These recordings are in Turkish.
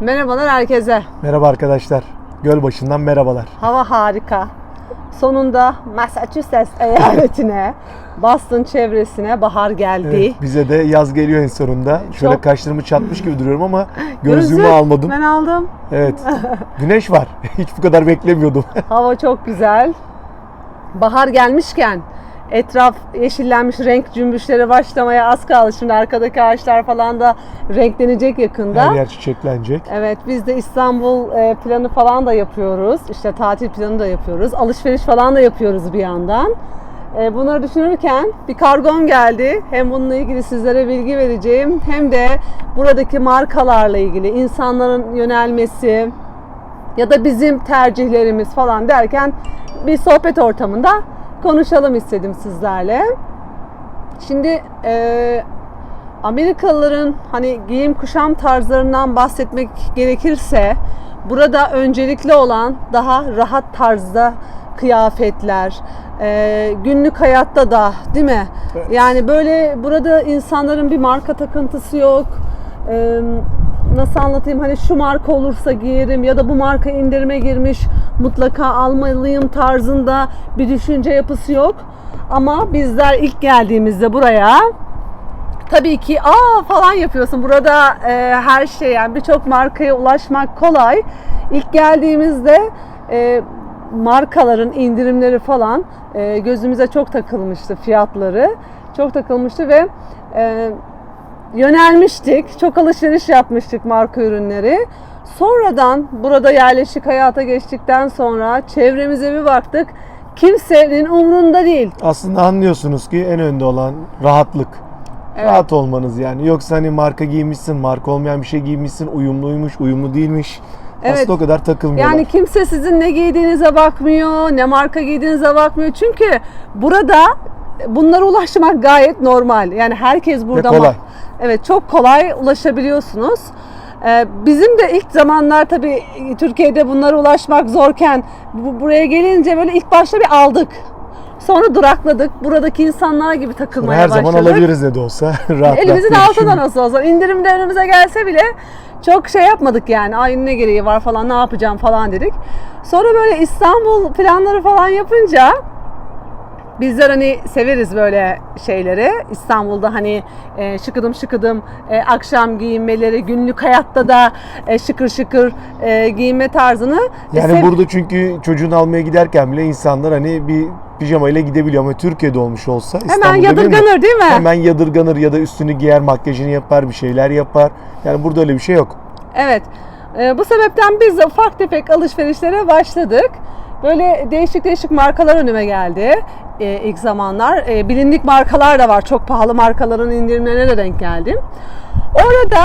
Merhabalar herkese. Merhaba arkadaşlar. Gölbaşı'ndan merhabalar. Hava harika. Sonunda Massachusetts eyaletine, Boston çevresine bahar geldi. Evet, bize de yaz geliyor en sonunda. Şöyle Çok- kaşlarımı çatmış gibi duruyorum ama gözlüğümü Gözlük almadım. Ben aldım. Evet. Güneş var. Hiç bu kadar beklemiyordum. Hava çok güzel. Bahar gelmişken etraf yeşillenmiş renk cümbüşleri başlamaya az kaldı. Şimdi arkadaki ağaçlar falan da renklenecek yakında. Her yer çiçeklenecek. Evet biz de İstanbul e, planı falan da yapıyoruz. İşte tatil planı da yapıyoruz. Alışveriş falan da yapıyoruz bir yandan. E, Bunları düşünürken bir kargom geldi. Hem bununla ilgili sizlere bilgi vereceğim hem de buradaki markalarla ilgili insanların yönelmesi ya da bizim tercihlerimiz falan derken bir sohbet ortamında konuşalım istedim sizlerle. Şimdi e, Amerikalıların hani giyim kuşam tarzlarından bahsetmek gerekirse burada öncelikli olan daha rahat tarzda kıyafetler, e, günlük hayatta da değil mi? Evet. Yani böyle burada insanların bir marka takıntısı yok. E, nasıl anlatayım hani şu marka olursa giyerim ya da bu marka indirime girmiş mutlaka almalıyım tarzında bir düşünce yapısı yok. Ama bizler ilk geldiğimizde buraya tabii ki aa falan yapıyorsun. Burada e, her şey yani birçok markaya ulaşmak kolay. İlk geldiğimizde e, markaların indirimleri falan e, gözümüze çok takılmıştı fiyatları. Çok takılmıştı ve e, yönelmiştik. Çok alışveriş yapmıştık marka ürünleri. Sonradan burada yerleşik hayata geçtikten sonra çevremize bir baktık. Kimsenin umrunda değil. Aslında anlıyorsunuz ki en önde olan rahatlık. Evet. Rahat olmanız yani. Yoksa hani marka giymişsin, marka olmayan bir şey giymişsin, uyumluymuş, uyumlu değilmiş. Evet. Aslında o kadar takılmıyorlar. Yani kimse sizin ne giydiğinize bakmıyor, ne marka giydiğinize bakmıyor. Çünkü burada bunlara ulaşmak gayet normal. Yani herkes burada kolay. ma- Evet, çok kolay ulaşabiliyorsunuz. Ee, Bizim de ilk zamanlar tabii Türkiye'de bunlara ulaşmak zorken bu, buraya gelince böyle ilk başta bir aldık. Sonra durakladık. Buradaki insanlar gibi takılmaya her başladık. zaman alabiliriz ne de olsa. rahat Elimizin rahat altında nasıl olsa indirimde önümüze gelse bile çok şey yapmadık yani. Ay ne gereği var falan ne yapacağım falan dedik. Sonra böyle İstanbul planları falan yapınca bizler hani severiz böyle şeyleri. İstanbul'da hani e, şıkıdım şıkıdım e, akşam giyinmeleri, günlük hayatta da e, şıkır şıkır e, giyinme tarzını e, Yani sev- burada çünkü çocuğunu almaya giderken bile insanlar hani bir pijamayla gidebiliyor ama Türkiye'de olmuş olsa hemen İstanbul'da değil mi? yadırganır değil mi? Hemen yadırganır ya da üstünü giyer, makyajını yapar, bir şeyler yapar. Yani burada öyle bir şey yok. Evet. Ee, bu sebepten biz de ufak tefek alışverişlere başladık. Böyle değişik değişik markalar önüme geldi ee, ilk zamanlar. Ee, bilindik markalar da var. Çok pahalı markaların indirimlerine de denk geldim. Orada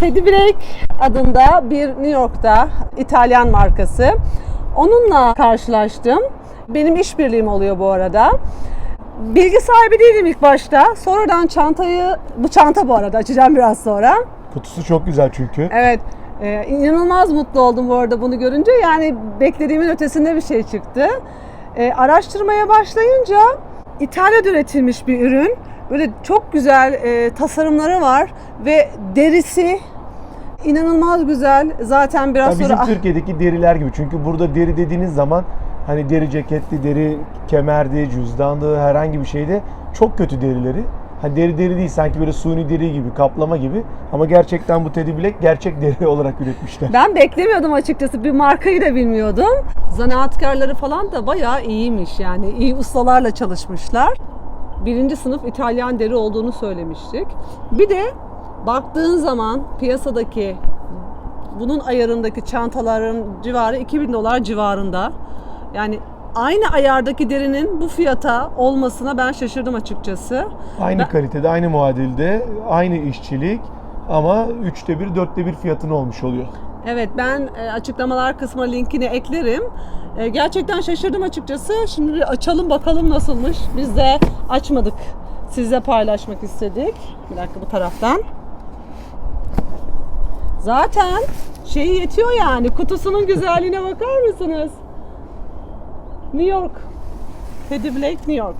Teddy Blake adında bir New York'ta İtalyan markası. Onunla karşılaştım. Benim işbirliğim oluyor bu arada. Bilgi sahibi değilim ilk başta. Sonradan çantayı, bu çanta bu arada açacağım biraz sonra. Kutusu çok güzel çünkü. Evet. Ee, inanılmaz mutlu oldum bu arada bunu görünce. Yani beklediğimin ötesinde bir şey çıktı. Ee, araştırmaya başlayınca İtalya'da üretilmiş bir ürün. Böyle çok güzel e, tasarımları var ve derisi inanılmaz güzel. Zaten biraz Ya bizim sonra Türkiye'deki deriler gibi. Çünkü burada deri dediğiniz zaman hani deri ceketli, deri kemerdi, cüzdandı, herhangi bir şeyde çok kötü derileri. Hani deri deri değil sanki böyle suni deri gibi, kaplama gibi. Ama gerçekten bu Teddy Black gerçek deri olarak üretmişler. Ben beklemiyordum açıkçası. Bir markayı da bilmiyordum. Zanaatkarları falan da bayağı iyiymiş yani. iyi ustalarla çalışmışlar. Birinci sınıf İtalyan deri olduğunu söylemiştik. Bir de baktığın zaman piyasadaki bunun ayarındaki çantaların civarı 2000 dolar civarında. Yani aynı ayardaki derinin bu fiyata olmasına ben şaşırdım açıkçası. Aynı Ben- kalitede, aynı muadilde, aynı işçilik ama üçte bir, dörtte bir fiyatına olmuş oluyor. Evet ben e, açıklamalar kısmına linkini eklerim. E, Gerçekten şaşırdım açıkçası. Şimdi açalım bakalım nasılmış. Biz de açmadık. Sizle paylaşmak istedik. Bir dakika bu taraftan. Zaten şeyi yetiyor yani. Kutusunun güzelliğine bakar mısınız? New York. Teddy Blake New York.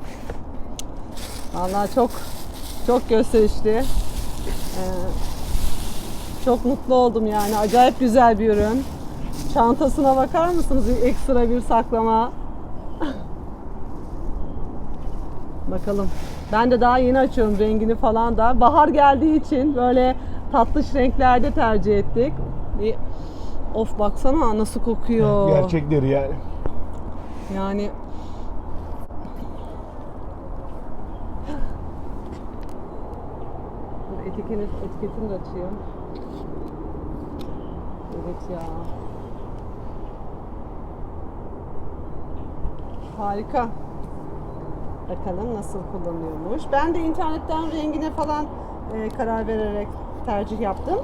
Vallahi çok çok gösterişli. Ee, Çok mutlu oldum yani. Acayip güzel bir ürün. Çantasına bakar mısınız? Ekstra bir saklama. Bakalım. Ben de daha yeni açıyorum rengini falan da. Bahar geldiği için böyle tatlış renklerde tercih ettik. Of baksana nasıl kokuyor. Gerçek deri yani. Yani etiketini, etiketini de açayım. Evet ya. Harika. Bakalım nasıl kullanıyormuş. Ben de internetten rengine falan e, karar vererek tercih yaptım.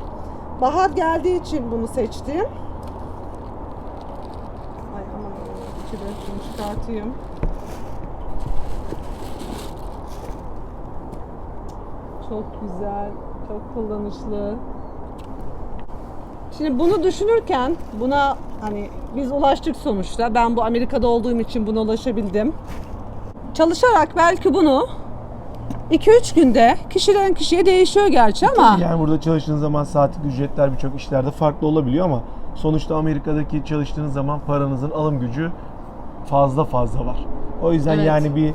Bahar geldiği için bunu seçtim. Ay aman şunu çıkartayım. Çok güzel, çok kullanışlı. Şimdi bunu düşünürken buna hani biz ulaştık sonuçta. Ben bu Amerika'da olduğum için buna ulaşabildim. Çalışarak belki bunu 2-3 günde kişiden kişiye değişiyor gerçi ama Yani burada çalıştığınız zaman saatlik ücretler birçok işlerde farklı olabiliyor ama sonuçta Amerika'daki çalıştığınız zaman paranızın alım gücü fazla fazla var. O yüzden Evet. yani bir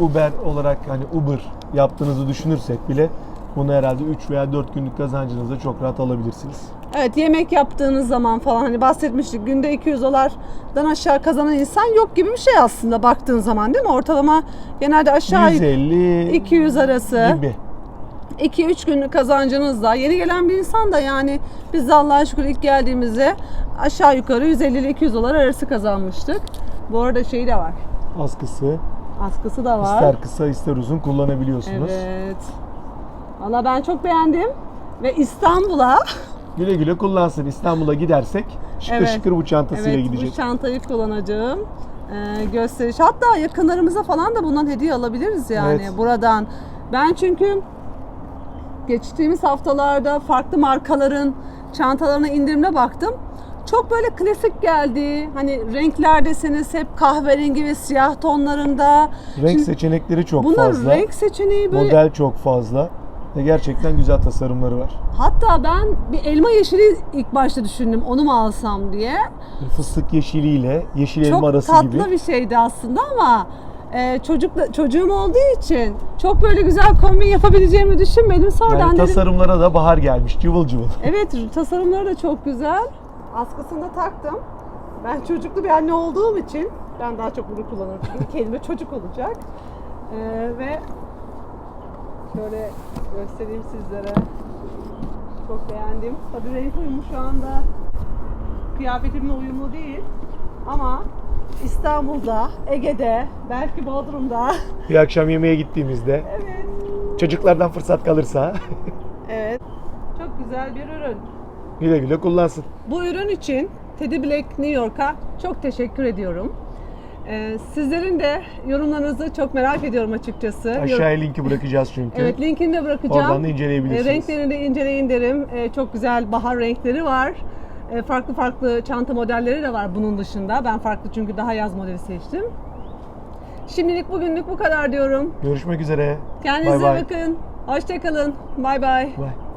Uber olarak hani Uber yaptığınızı düşünürsek bile bunu herhalde 3 veya 4 günlük kazancınızda çok rahat alabilirsiniz. Evet yemek yaptığınız zaman falan hani bahsetmiştik günde 200 dolardan aşağı kazanan insan yok gibi bir şey aslında baktığın zaman değil mi? Ortalama genelde aşağı 150 200 arası gibi. 2-3 günlük kazancınızla yeni gelen bir insan da yani biz de Allah'a şükür ilk geldiğimizde aşağı yukarı 150 ile 200 dolar arası kazanmıştık. Bu arada şey de var. Askısı Askısı da var. ister kısa ister uzun kullanabiliyorsunuz. Evet. Valla ben çok beğendim ve İstanbul'a Güle güle kullansın. İstanbul'a gidersek şıkır Evet. şıkır bu çantasıyla Evet, gidecek. bu çantayı kullanacağım. Ee, gösteriş. Hatta yakınlarımıza falan da bundan hediye alabiliriz yani Evet. buradan. Ben çünkü geçtiğimiz haftalarda farklı markaların çantalarına indirimle baktım. Çok böyle klasik geldi. Hani renkler deseniz hep kahverengi ve siyah tonlarında. Renk Şimdi seçenekleri çok Bunun fazla. renk seçeneği böyle Model çok fazla. Ve gerçekten güzel tasarımları var. Hatta ben bir elma yeşili ilk başta düşündüm onu mu alsam diye. Fıstık yeşiliyle yeşil elma çok arası tatlı gibi. bir şeydi aslında ama e, çocuk çocuğum olduğu için çok böyle güzel kombin yapabileceğimi düşünmedim. Sonradan Yani dedim tasarımlara da bahar gelmiş. Cıvıl cıvıl. evet tasarımları da çok güzel. Askısını da taktım. Ben çocuklu bir anne olduğum için ben daha çok bunu kullanırım. Çünkü kelime çocuk olacak. E, ve şöyle göstereyim sizlere. Çok beğendim. Tabii renk uyumu şu anda kıyafetimle uyumlu değil. Ama İstanbul'da, Ege'de, belki Bodrum'da. Bir akşam yemeğe gittiğimizde Evet. çocuklardan fırsat kalırsa Evet. Çok güzel bir ürün. Güle güle kullansın. Bu ürün için Teddy Black New York'a çok teşekkür ediyorum. Ee, sizlerin de yorumlarınızı çok merak ediyorum açıkçası. Aşağıya linki bırakacağız çünkü. Evet linkini de bırakacağım. Oradan da inceleyebilirsiniz. E, renklerini de inceleyin derim. E, çok güzel bahar renkleri var. E, farklı farklı çanta modelleri de var bunun dışında. Ben farklı çünkü daha yaz modeli seçtim. Şimdilik bugünlük bu kadar diyorum. Görüşmek üzere. Kendinize Bay bay. bakın. Hoşçakalın. Bay bay. Bye.